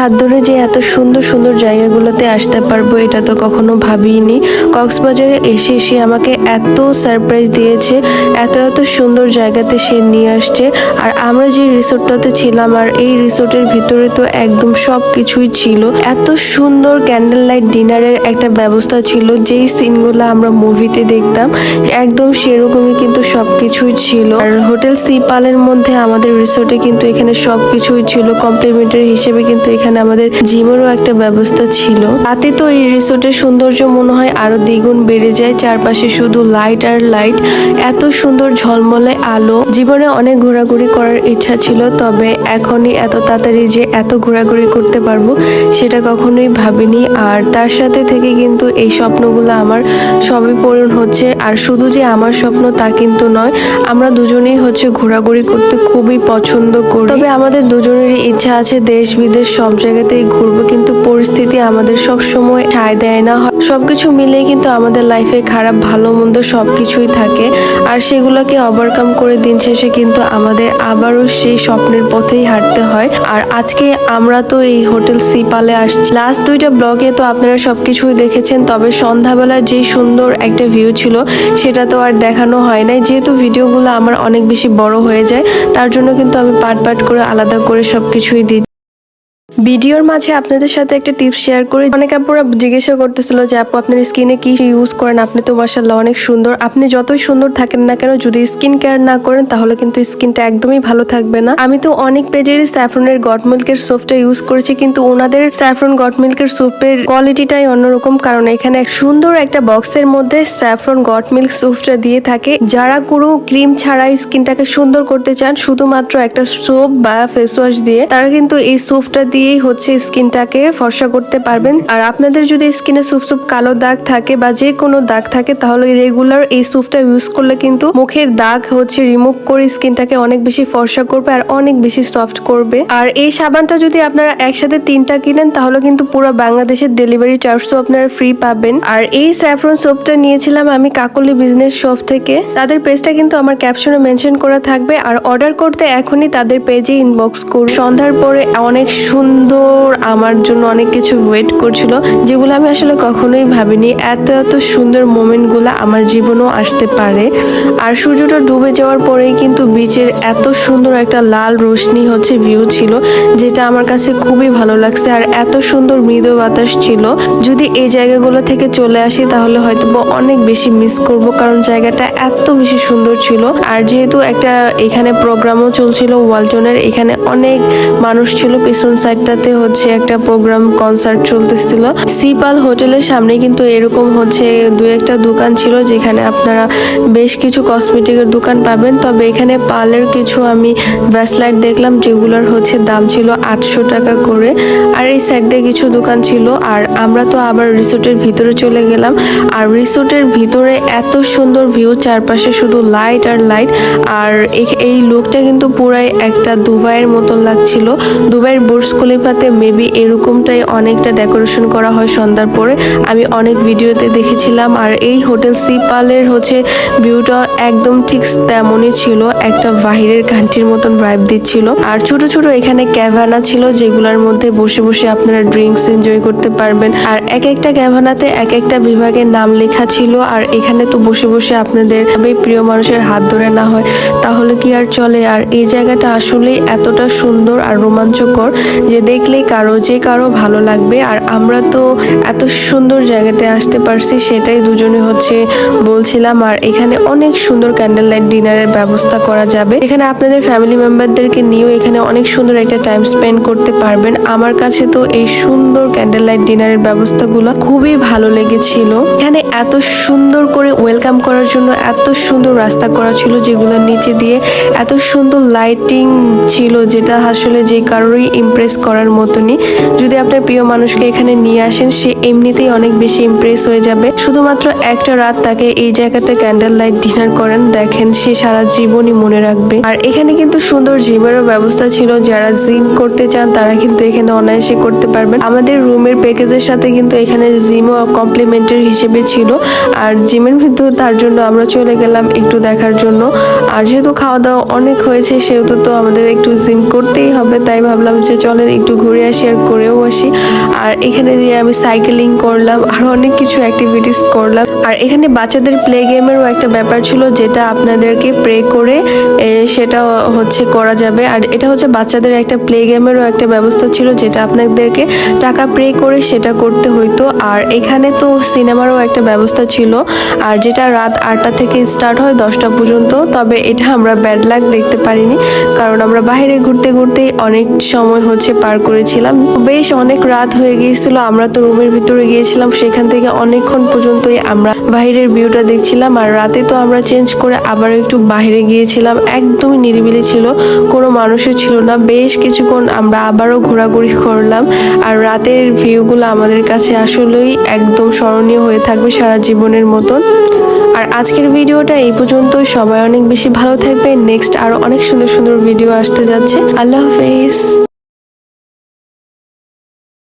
হাত ধরে যে এত সুন্দর সুন্দর জায়গাগুলোতে আসতে পারব, এটা তো কখনো ভাবিনি। কক্সবাজারে এসে এসে আমাকে এত সারপ্রাইজ দিয়েছে, এত এত সুন্দর জায়গাতে সে নিয়ে আসছে। আর আমরা যে রিসোর্টটাতে ছিলাম, আর এই রিসোর্টের ভিতরে তো একদম সব কিছুই ছিল। এত সুন্দর ক্যান্ডেল লাইট ডিনারের একটা ব্যবস্থা ছিল, যেই সিনগুলো আমরা মুভিতে দেখতাম, একদম সেরকমই কিন্তু সব কিছুই ছিল। আর হোটেল সিপালের মধ্যে আমাদের রিসোর্টে কিন্তু এখানে সবকিছুই ছিল কমপ্লিমেন্টারি হিসেবে কিন্তু এখানে আমাদের জিমেরও একটা ব্যবস্থা ছিল। তাতে তো এই রিসোর্টের সৌন্দর্য মনে হয় আরও দ্বিগুণ বেড়ে যায়। চারপাশে শুধু লাইট আর লাইট এত সুন্দর ঝলমলে আলো। জীবনে অনেক ঘোরাঘুরি করার ইচ্ছা ছিল, তবে এখনই এত তাড়াতাড়ি যে এত ঘোরাঘুরি করতে পারব সেটা কখনোই ভাবিনি। আর তার সাথে থেকে কিন্তু এই স্বপ্নগুলো আমার সবই পূরণ হচ্ছে। আর শুধু যে আমার স্বপ্ন তা কিন্তু নয়, আমরা দুজনেই হচ্ছে ঘোরাঘুরি করতে খুবই পছন্দ করি। তবে আমাদের দুজনেরই ইচ্ছা আছে দেশ বিদেশ সব জায়গাতেই ঘুরবো, কিন্তু পরিস্থিতি আমাদের সব সময় ঠাঁই দেয় না। সবকিছু মিলেই কিন্তু আমাদের লাইফে খারাপ, ভালো, মন্দ সব কিছুই থাকে। আর সেগুলোকে ওভারকাম করে দিন শেষে কিন্তু আমাদের আবারও সেই স্বপ্নের পথেই হাঁটতে হয়। আর আজকে আমরা তো এই হোটেল সিপালে আসছি। লাস্ট দুইটা ব্লগে তো আপনারা সবকিছুই দেখেছেন, তবে সন্ধ্যাবেলার যে সুন্দর একটা ভিউ ছিল, সেটা তো আর দেখানো হয় নাই। যেহেতু ভিডিওগুলো আমার অনেক বেশি বড় হয়ে যায়, তার জন্য কিন্তু আমি পার্ট পার্ট করে আলাদা করে সব কিছুই দিই ভিডিওর মাঝে আপনাদের সাথে একটা টিপস শেয়ার করি। অনেক আপুরা জিজ্ঞাসা করতেছিল যে, আপু, আপনার স্কিনে কি ইউজ করেন? আপনি তো মার্শাল্লাহ অনেক সুন্দর। আপনি যতই সুন্দর থাকেন না কেন, যদি স্কিন কেয়ার না করেন, তাহলে কিন্তু স্কিনটা একদমই ভালো থাকবে না। আমি তো অনেক পেজেরই স্যাফরনের গট মিল্কের সোপটা ইউজ করেছি, কিন্তু ওনাদের স্যাফরন গট মিল্কের সোপের কোয়ালিটিটাই অন্যরকম, কারণ এখানে এক সুন্দর একটা বক্সের মধ্যে স্যাফরন গট মিল্ক সোপটা দিয়ে থাকে। যারা কোনো ক্রিম ছাড়াই স্কিনটাকে সুন্দর করতে চান, শুধুমাত্র একটা সোপ বা ফেস ওয়াশ দিয়ে, তারা কিন্তু এই সোপটা দিয়েই হচ্ছে স্কিনটাকে ফর্সা করতে পারবেন। আর আপনাদের যদি স্কিনে সুপ সুপ কালো দাগ থাকে বা যে কোনো দাগ থাকে, তাহলে রেগুলার এই সুপটা ইউজ করলে কিন্তু মুখের দাগ হচ্ছে রিমুভ করে স্কিনটাকে অনেক বেশি ফর্সা করবে আর অনেক বেশি সফট করবে। আর এই সাবানটা যদি আপনারা একসাথে তিনটা কিনেন, তাহলে কিন্তু পুরো বাংলাদেশের ডেলিভারি চার্জও আপনারা ফ্রি পাবেন। আর এই স্যাফরন সোপটা নিয়েছিলাম আমি কাকলি বিজনেস শপ থেকে। তাদের পেজটা কিন্তু আমার ক্যাপশনে মেনশন করা থাকবে। আর অর্ডার করতে এখনই তাদের পেজে ইনবক্স করুন। সন্ধ্যার পরে অনেক সুন্দর আমার জন্য অনেক কিছু ওয়েট করছিল, যেগুলো আমি আসলে কখনোই ভাবিনি। এত এত সুন্দর মোমেন্টগুলো আমার জীবনেও আসতে পারে। আর সূর্যটা ডুবে যাওয়ার পরেই কিন্তু বিচের এত সুন্দর একটা লাল রোশনি হচ্ছে ভিউ ছিল, যেটা আমার কাছে খুবই ভালো লাগছে। আর এত সুন্দর মৃদু বাতাস ছিল। যদি এই জায়গাগুলো থেকে চলে আসি, তাহলে হয়তো অনেক বেশি মিস করব, কারণ জায়গাটা এত বেশি সুন্দর ছিল। আর যেহেতু একটা এখানে প্রোগ্রামও চলছিল, ওয়ালটনের এখানে অনেক মানুষ ছিল, পিছন সাইডটাতে হচ্ছে একটা প্রোগ্রাম, কনসার্ট চলতেছিল। সিপাল হোটেলের সামনে কিন্তু এরকম হচ্ছে দু একটা দোকান ছিল যেখানে আপনারা বেশ কিছু কসমেটিকের দোকান পাবেন। তবে এখানে পার্লের কিছু আমি ভ্যাসলাইট দেখলাম যেগুলোর হচ্ছে দাম ছিল আটশো টাকা করে। আর এই সাইড কিছু দোকান ছিল। আর আমরা তো আবার রিসোর্টের ভিতরে চলে গেলাম। আর রিসোর্টের ভিতরে এত সুন্দর ভিউ, চারপাশে শুধু লাইট আর লাইট। আর এই- লুকটা কিন্তু পুরাই একটা দুবাইয়ের মতন লাগছিল। দুবাইয়ের বুর্জ খলিফাতে মেবি এরকমটাই অনেকটা ডেকোরেশন করা হয় সন্ধ্যার পরে। আমি অনেক ভিডিওতে দেখেছিলাম আর এই হোটেল সিপালের হচ্ছে ভিউটা একদম ঠিক তেমনই ছিল, একটা বাহিরের কান্ট্রির মতন ভাইব দিচ্ছিল। আর ছোট ছোট এখানে ক্যাভানা ছিল যেগুলোর মধ্যে বসে বসে আপনারা ড্রিঙ্কস এনজয় করতে পারবেন। আর এক একটা ক্যাভানাতে এক একটা বিভাগের নাম লেখা ছিল আর এখানে তো বসে বসে আপনাদের প্রিয় মানুষের হাত ধরে না হয়। তাহলে কি আর চলে? আর এই জায়গাটা আসলেই এতটা সুন্দর আর রোমাঞ্চকর যে দেখলেই কারও যে কারও ভালো লাগবে। আর আমরা তো এত সুন্দর জায়গাতে আসতে পারছি, সেটাই দুজনে হচ্ছে বলছিলাম। আর এখানে অনেক সুন্দর ক্যান্ডেল লাইট ডিনারের ব্যবস্থা করা যাবে। এখানে আপনাদের ফ্যামিলি মেম্বারদেরকে নিয়েও এখানে অনেক সুন্দর একটা টাইম স্পেন্ড করতে পারবেন। আমার কাছে তো এই সুন্দর ক্যান্ডেল লাইট ডিনারের ব্যবস্থাগুলো খুবই ভালো লেগেছিল। এখানে এত সুন্দর করে ওয়েলকাম করার জন্য, এত সুন্দর রাস্তা করা ছিল যেগুলোর নিচে দিয়ে, এত সুন্দর লাইটিং ছিল যেটা আসলে যে কারোরই ইমপ্রেস করার মতনই। যদি আপনার প্রিয় মানুষকে এখানে নিয়ে আসেন, সে এমনিতেই অনেক বেশি ইমপ্রেস হয়ে যাবে। শুধুমাত্র একটা রাত তাকে এই জায়গাটা ক্যান্ডেল লাইট ডিনার করেন, দেখেন সে সারা জীবনই মনে রাখবে। আর এখানে কিন্তু সুন্দর জিমেরও ব্যবস্থা ছিল, যারা জিম করতে চান তারা কিন্তু এখানে অনায়াসে করতে পারবেন। আমাদের রুমের প্যাকেজের সাথে কিন্তু এখানে জিমও কমপ্লিমেন্টারি হিসেবে ছিল। আর জিমের ভিতর তার জন্য আমরা চলে গেলাম একটু দেখার জন্য। আর যেহেতু খাওয়া দাওয়া অনেক হয়েছে, সেহেতু তো আমাদের একটু জিম করতেই হবে, তাই ভাবলাম যে চলেন একটু ঘুরে আসি আর করেও আসি। আর এখানে দিয়ে আমি সাইকেলিং করলাম, আর অনেক কিছু অ্যাক্টিভিটিস করলাম। আর এখানে বাচ্চাদের প্লে গেমেরও একটা ব্যাপার ছিল যেটা আপনাদেরকে প্রে করে সেটা হচ্ছে করা যাবে। আর এটা হচ্ছে বাচ্চাদের একটা প্লে গেমেরও একটা ব্যবস্থা ছিল যেটা আপনাদেরকে টাকা প্রে করে সেটা করতে হইতো। আর এখানে তো সিনেমারও একটা ব্যবস্থা ছিল। আর যেটা রাত আটটা থেকে স্টার্ট হয় দশটা পর্যন্ত, তবে এটা আমরা ব্যাড লাক দেখতে পারিনি। কারণ আমরা বাইরে ঘুরতে ঘুরতেই অনেক সময় হচ্ছে পার করেছিলাম। বেশ অনেক রাত হয়ে গিয়েছিল, আমরা তো রুমের ভিতরে গিয়েছিলাম, সেখান থেকে অনেকক্ষণ পর্যন্তই আমরা বাইরের ভিউটা দেখছিলাম, আর রাতে তো আমরা চেঞ্জ করে আবার একটু বাইরে গিয়েছিলাম। একদমই নিরিবিলি ছিল, কোনো মানুষও ছিল না। বেশ কিছুক্ষণ আমরা আবারও ঘোরাঘুরি করলাম, আর রাতের ভিউগুলো আমাদের কাছে আসলেই একদম স্মরণীয় হয়ে থাকবে সারা জীবনের মতন। আর আজকের ভিডিওটা এই পর্যন্ত সবাই অনেক বেশি ভালো থাকবে নেক্সট আরও অনেক সুন্দর সুন্দর ভিডিও আসতে যাচ্ছে। আল্লাহ হাফেজ।